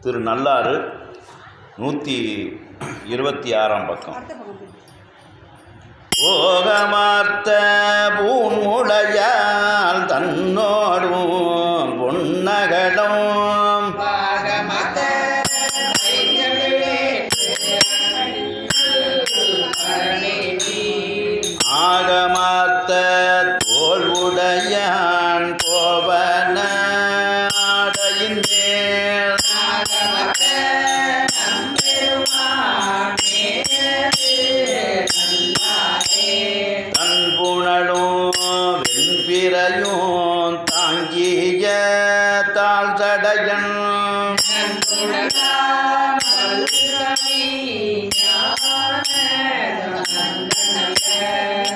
திரு நல்லாறு நூற்றி இருபத்தி ஆறாம் பக்கம். ஓகமார்த்த பூன்முளையால் தன்னோடும் பொன்னகடம் ஆகமார்த்த தோல் தாழ் தடையன்.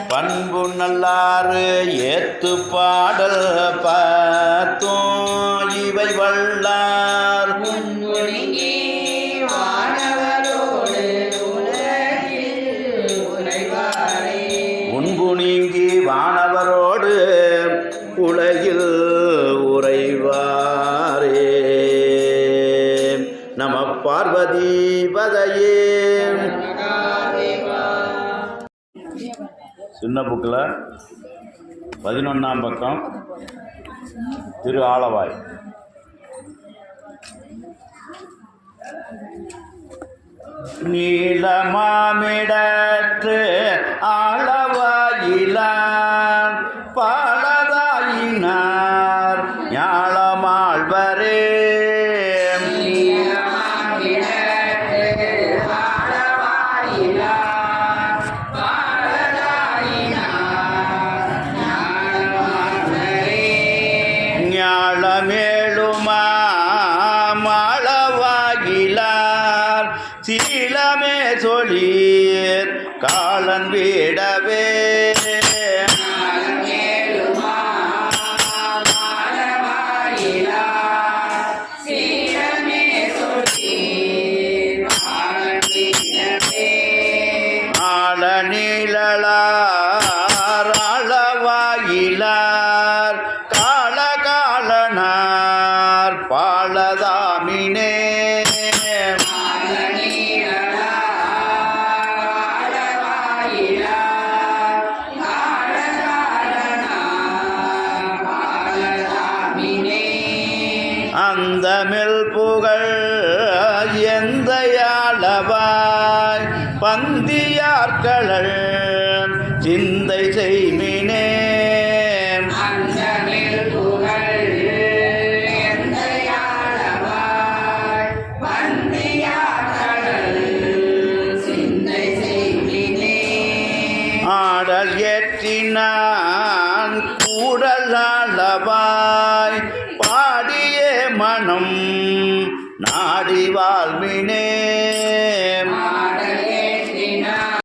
பண்பு நல்லாறு ஏத்து பாடல் பத்தும் இவை வல்லார். முன்ஒருங்கி வானவரோடு வானவரோடு நம பார்வதி பதையே சின்ன புக்கில் பதினொன்றாம் பக்கம் திரு ஆலவாய். நீளமாமிடற்று ஆளவாயிலான் பாலதாயினார் ஞாழமாழ்வரே சொலீர் காலன் வீடவே. ஞானமேலுமா அளவாயிலார் பாலதாமினே. அந்த மெல் புகழ் எந்த யாழவாய் பந்தியார்களள் சிந்தை செய்மினே. ஆடல் ஏற்றினான் கூடலாளவாய் ஞானம். நாடி வாழ்வினே